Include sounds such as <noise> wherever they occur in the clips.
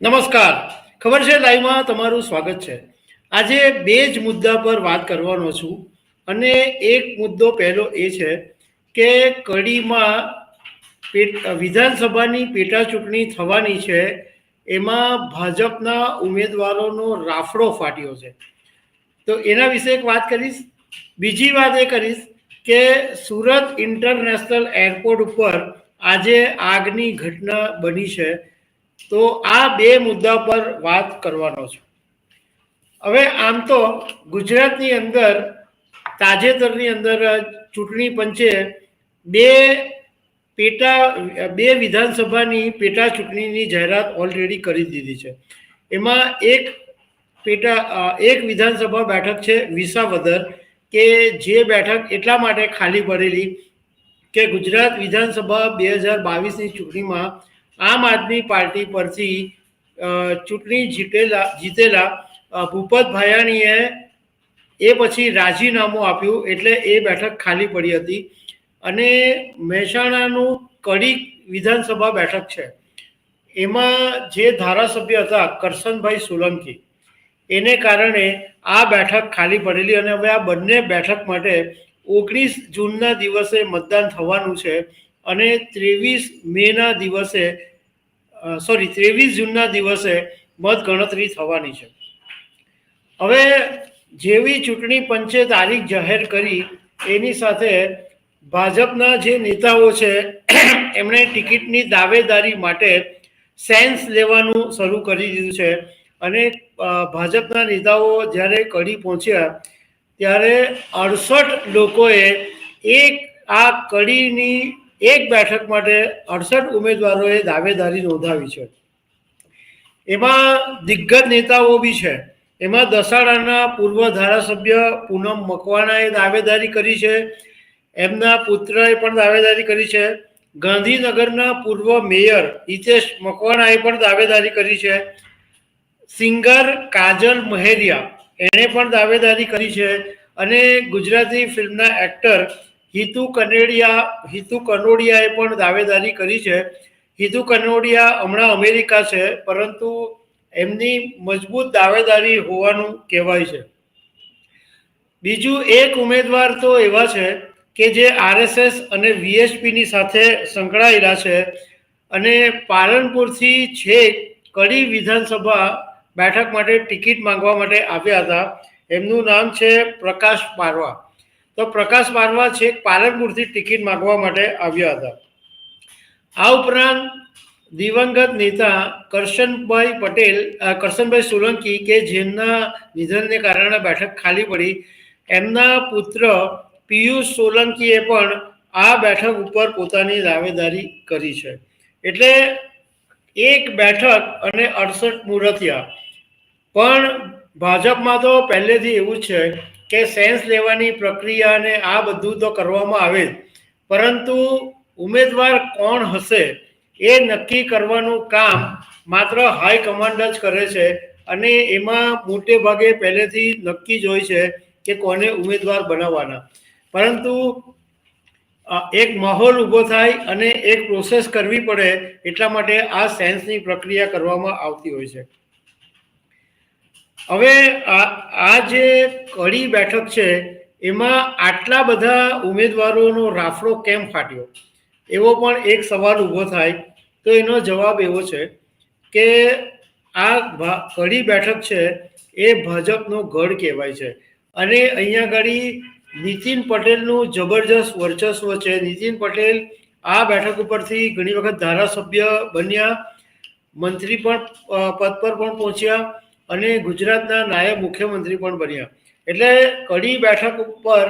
નમસ્કાર. ખબર છે, લાઈવમાં તમારું સ્વાગત છે. આજે બે જ મુદ્દા પર વાત કરવાનો છું અને એક મુદ્દો પહેલો એ છે કે કડીમાં વિધાનસભાની પેટા ચૂંટણી થવાની છે, એમાં ભાજપના ઉમેદવારોનો રાફડો ફાટ્યો છે. તો એના વિશે એક વાત કરીશ. બીજી વાત એ કરીશ કે સુરત ઇન્ટરનેશનલ એરપોર્ટ ઉપર આજે આગની ઘટના બની છે. તો આ બે મુદ્દા પર વાત કરવાનો છું. હવે આમ તો ગુજરાતની અંદર, તાજેતરની અંદર ચૂંટણી પંચે બે પેટા, બે વિધાનસભાની પેટા ચૂંટણીની જાહેરાત ઓલરેડી કરી દીધી છે. એમાં એક પેટા એક વિધાનસભા બેઠક છે વિસાવદર, કે જે બેઠક એટલા માટે ખાલી પડેલી કે ગુજરાત વિધાનસભા બે હજાર બાવીસની ચૂંટણીમાં આમ આદમી પાર્ટી પરથી ચૂંટણી જીતેલા જીતેલા ભૂપત ભાયાણીએ એ પછી રાજીનામું આપ્યું એટલે એ બેઠક ખાલી પડી હતી. અને મહેસાણાનું કડી વિધાનસભા બેઠક છે. એમાં જે ધારાસભ્ય હતા, કરશનભાઈ સોલંકી, એને કારણે આ બેઠક ખાલી પડેલી અને હવે આ બંને બેઠક માટે ઓગણીસ જૂનના દિવસે મતદાન થવાનું છે. અને ત્રેવીસ મેના દિવસે સોરી ત્રેવીસ જૂનના દિવસે મત ગણતરી થવાની છે. હવે જેવી ચૂંટણી પંચે તારીખ જાહેર કરી, એની સાથે ભાજપના જે નેતાઓ છે, <clears throat> એમણે ટિકિટની દાવેદારી માટે સેન્સ લેવાનું શરૂ કરી દીધું છે. અને ભાજપના નેતાઓ જ્યારે કડી પહોંચ્યા, ત્યારે અડસઠ લોકોએ એક આ કડીની એક બેઠક માટે અડસઠ ઉમેદવારોએ દાવેદારી નોંધાવી છે. એમાં દિગ્ગજ નેતાઓ બી છે. એમાં દસાડાના પૂર્વ ધારાસભ્ય પૂનમ મકવાણાએ દાવેદારી કરી છે. એમના પુત્રએ પણ દાવેદારી કરી છે. ગાંધીનગરના પૂર્વ મેયર હિતેશ મકવાણાએ પણ દાવેદારી કરી છે. સિંગર કાજલ મહેરિયા, એણે પણ દાવેદારી કરી છે. અને ગુજરાતી ફિલ્મના એક્ટર હિતુ કનેડિયા, હિતુ કનોડિયાએ પણ દાવેદારી કરી છે. હિતુ કનોડિયા હમણાં અમેરિકા છે, પરંતુ એમની મજબૂત દાવેદારી હોવાનું કહેવાય છે. બીજું એક ઉમેદવાર તો એવા છે કે જે આરએસએસ અને વીએસપીની સાથે સંકળાયેલા છે અને પાલનપુરથી છેક કડી વિધાનસભા બેઠક માટે ટિકિટ માંગવા માટે આવ્યા હતા. એમનું નામ છે પ્રકાશ પારવા તો પ્રકાશ માનવા છેક પાલનપુરથી ટિકિટ માંગવા માટે આવ્યા હતા. આ ઉપરાંત દિવંગત નેતા કરશનભાઈ પટેલ કરશનભાઈ સોલંકી કે જેમના નિધનને કારણે બેઠક ખાલી પડી, એમના પુત્ર પિયુષ સોલંકીએ પણ આ બેઠક ઉપર પોતાની દાવેદારી કરી છે. એટલે એક બેઠક અને અડસઠ મુરતિયા પણ ભાજપમાં તો પહેલેથી એવું છે કે સેન્સ લેવાની પ્રક્રિયા અને આ બધું તો કરવામાં આવે જ. પરંતુ ઉમેદવાર કોણ હશે એ નક્કી કરવાનું કામ માત્ર હાઈ કમાન્ડ જ કરે છે અને એમાં મોટે ભાગે પહેલેથી નક્કી જ હોય છે કે કોને ઉમેદવાર બનાવવાના. પરંતુ એક માહોલ ઊભો થાય અને એક પ્રોસેસ કરવી પડે એટલા માટે આ સેન્સની પ્રક્રિયા કરવામાં આવતી હોય છે. હવે આ જે કડી બેઠક છે, એમાં આટલા બધા ઉમેદવારોનો રાફડો કેમ ફાટ્યો? એવો પણ એક સવાલ ઊભો થાય, તો એનો જવાબ એવો છે કે આ કડી બેઠક છે, એ ભાજપનો ગઢ કહેવાય છે. અને અહીંયા આગળ નીતિન પટેલનું જબરજસ્ત વર્ચસ્વ છે. નીતિન પટેલ આ બેઠક ઉપરથી ઘણી વખત ધારાસભ્ય બન્યા, મંત્રી પણ પદ પર પણ પહોંચ્યા અને ગુજરાતના નાયબ મુખ્યમંત્રી પણ બન્યા. એટલે કડી બેઠક ઉપર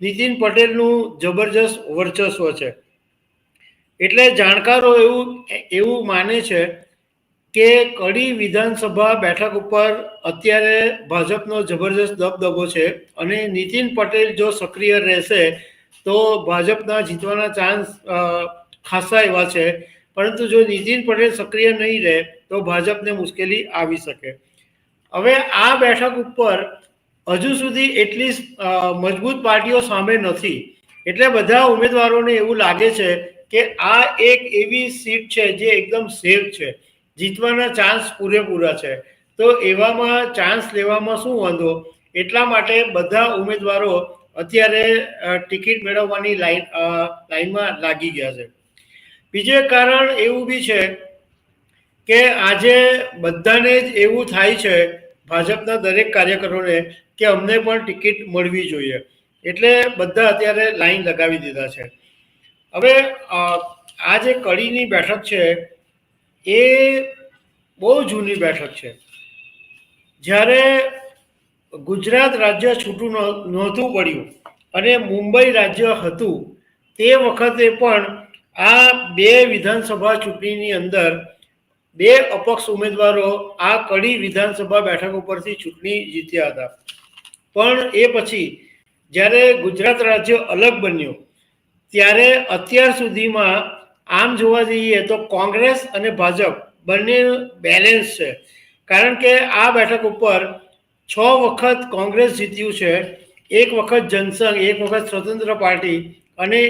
નીતિન પટેલનું જબરજસ્ત વર્ચસ્વ છે. એટલે જાણકારો એવું એવું માને છે કે કડી વિધાનસભા બેઠક ઉપર અત્યારે ભાજપનો જબરજસ્ત દબદબો છે અને નીતિન પટેલ જો સક્રિય રહેશે તો ભાજપના જીતવાના ચાન્સ ખાસા એવા છે. પરંતુ જો નીતિન પટેલ સક્રિય નહીં રહે તો ભાજપને મુશ્કેલી આવી શકે. હવે આ બેઠક ઉપર હજુ સુધી એટલી મજબૂત પાર્ટીઓ સામે નથી. એટલે બધા ઉમેદવારોને એવું લાગે છે કે આ એક એવી સીટ છે જે એકદમ સેફ છે. જીતવાના ચાન્સ પૂરેપૂરા છે. તો એવામાં ચાન્સ લેવામાં શું વાંધો? એટલા માટે બધા ઉમેદવારો અત્યારે ટિકિટ મેળવવાની લાઈન લાઈનમાં લાગી ગયા છે. બીજું કારણ એવું બી છે કે આજે બધાને જ એવું થાય છે ભાજપના દરેક કાર્યકરોને કે અમને પણ ટિકિટ મળવી જોઈએ. એટલે બધા અત્યારે લાઈન લગાવી દીધા છે. હવે આ જે કડીની બેઠક છે, એ બહુ જૂની બેઠક છે. જ્યારે ગુજરાત રાજ્ય છૂટું નહોતું પડ્યું અને મુંબઈ રાજ્ય હતું, તે વખતે પણ આ બે વિધાનસભા ચૂંટણીની અંદર બે અપક્ષ ઉમેદવારો આ કડી વિધાનસભા બેઠક ઉપરથી ચૂંટણી જીત્યા હતા. પણ એ પછી જ્યારે ગુજરાત રાજ્ય અલગ બન્યું, ત્યારે અત્યાર સુધીમાં આમ જોવા જઈએ તો કોંગ્રેસ અને ભાજપ બંને બેલેન્સ છે. કારણ કે આ બેઠક ઉપર છ વખત કોંગ્રેસ જીત્યું છે, એક વખત જનસંઘ, એક વખત સ્વતંત્ર પાર્ટી અને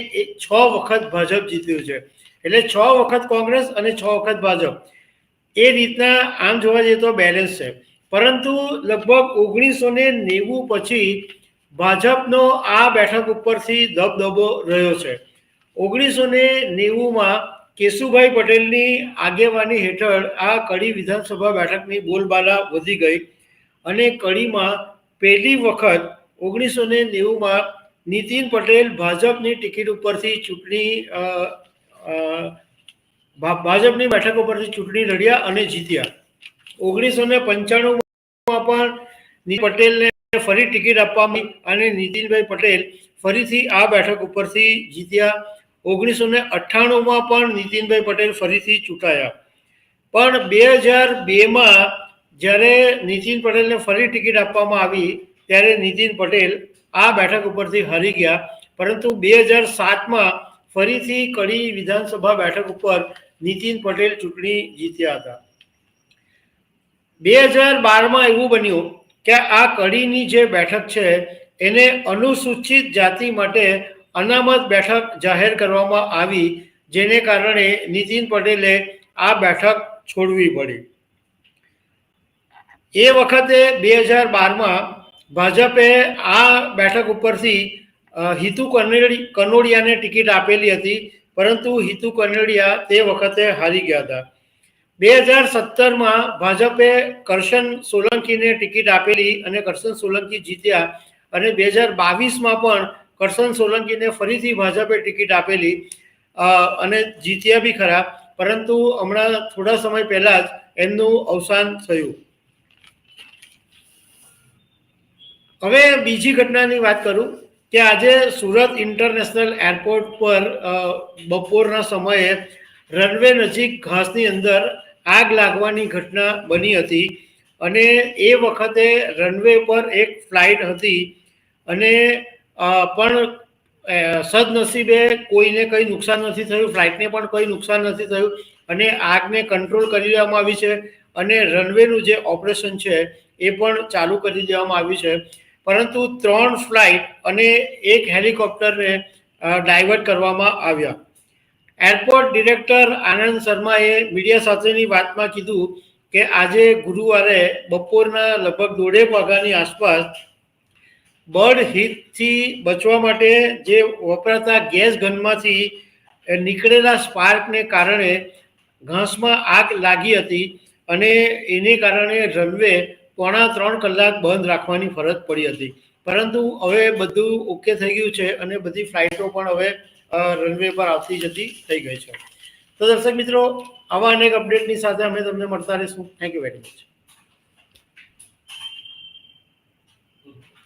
છ વખત ભાજપ જીત્યું છે. એટલે છ વખત કોંગ્રેસ અને છ વખત ભાજપ. એ રીતના આમ જોવા જઈએ તો બેલેન્સ છે. પરંતુ લગભગ ઓગણીસો ને નેવું પછી ભાજપનો આ બેઠક ઉપરથી દબદબો રહ્યો છે. ઓગણીસો ને નેવુંમાં કેશુભાઈ પટેલની આગેવાની હેઠળ આ કડી વિધાનસભા બેઠકની બોલબાલા વધી ગઈ અને કડીમાં પહેલી વખત ઓગણીસો ને નેવુંમાં નીતિન પટેલ ભાજપની ટિકિટ ઉપરથી ચૂંટણી ભાજપની બેઠક ઉપરથી ચૂંટણી લડ્યા અને જીત્યા. ઓગણીસો ને પંચાણુંમાં પણ પટેલને ફરી ટિકિટ આપવામાં અને નીતિનભાઈ પટેલ ફરીથી આ બેઠક ઉપરથી જીત્યા. ઓગણીસો ને અઠ્ઠાણુંમાં પણ નીતિનભાઈ પટેલ ફરીથી ચૂંટાયા. પણ બે હજાર બેમાં જ્યારે નીતિન પટેલને ફરી ટિકિટ આપવામાં આવી, ત્યારે નીતિન પટેલ આ બેઠક ઉપરથી હારી ગયા. પરંતુ બે હજાર સાતમાં ફરીથી કડી વિધાનસભા બેઠક ઉપર નીતિન પટેલ ચૂંટણી જીત્યા હતા. બે હજાર બારમાં એવું બન્યું કે આ કડીની જે બેઠક છે, એને અનુસૂચિત જાતિ માટે અનામત બેઠક જાહેર કરવામાં આવી, જેને કારણે નીતિન પટેલે આ બેઠક છોડવી પડી. એ વખતે બે હજાર બારમાં ભાજપે આ બેઠક ઉપરથી હિતુ કનોડી કનોડિયાને ટિકિટ આપેલી હતી. પરંતુ હિતુ કનડિયા તે વખતે હારી ગયા હતા. બે હજાર સત્તરમાં ભાજપે કરશન સોલંકીને ટિકિટ આપેલી અને કરશન સોલંકી જીત્યા અને બે હજાર બાવીસમાં પણ કરશન સોલંકીને ફરીથી ભાજપે ટિકિટ આપેલી અને જીત્યા બી ખરા, પરંતુ હમણાં થોડા સમય પહેલા જ એમનું અવસાન થયું. હવે બીજી ઘટનાની વાત કરું. કે આજે સુરત ઇન્ટરનેશનલ એરપોર્ટ પર બપોરના સમયે રનવે નજીક ઘાસની અંદર આગ લાગવાની ઘટના બની હતી અને એ વખતે રનવે પર એક ફ્લાઇટ હતી અને પણ સદનસીબે કોઈને કંઈ નુકસાન નથી થયું, ફ્લાઇટને પણ કંઈ નુકસાન નથી થયું અને આગને કંટ્રોલ કરી દેવામાં આવી છે અને રનવેનું જે ઓપરેશન છે એ પણ ચાલુ કરી દેવામાં આવ્યું છે. પરંતુ ત્રણ ફ્લાઇટ અને એક હેલિકોપ્ટરને ડાયવર્ટ કરવામાં આવ્યા. એરપોર્ટ ડિરેક્ટર આનંદ શર્માએ મીડિયા સાથેની વાતમાં કીધું કે આજે ગુરુવારે બપોરના લગભગ દોઢેક વાગ્યાની આસપાસ બર્ડ હિટથી બચવા માટે જે વપરાતા ગેસ ગનમાંથી નીકળેલા સ્પાર્કને કારણે ઘાસમાં આગ લાગી હતી અને એને કારણે રનવે પોણા ત્રણ કલાક બંધ રાખવાની ફરજ પડી હતી. પરંતુ હવે બધું ઓકે થઈ ગયું છે અને બધી ફ્લાઇટો પણ હવે રનવે પર આવતી જતી થઈ ગઈ છે. તો દર્શક મિત્રો, આવા અનેક અપડેટની સાથે અમે તમને મળતા રહીશું. Thank you very much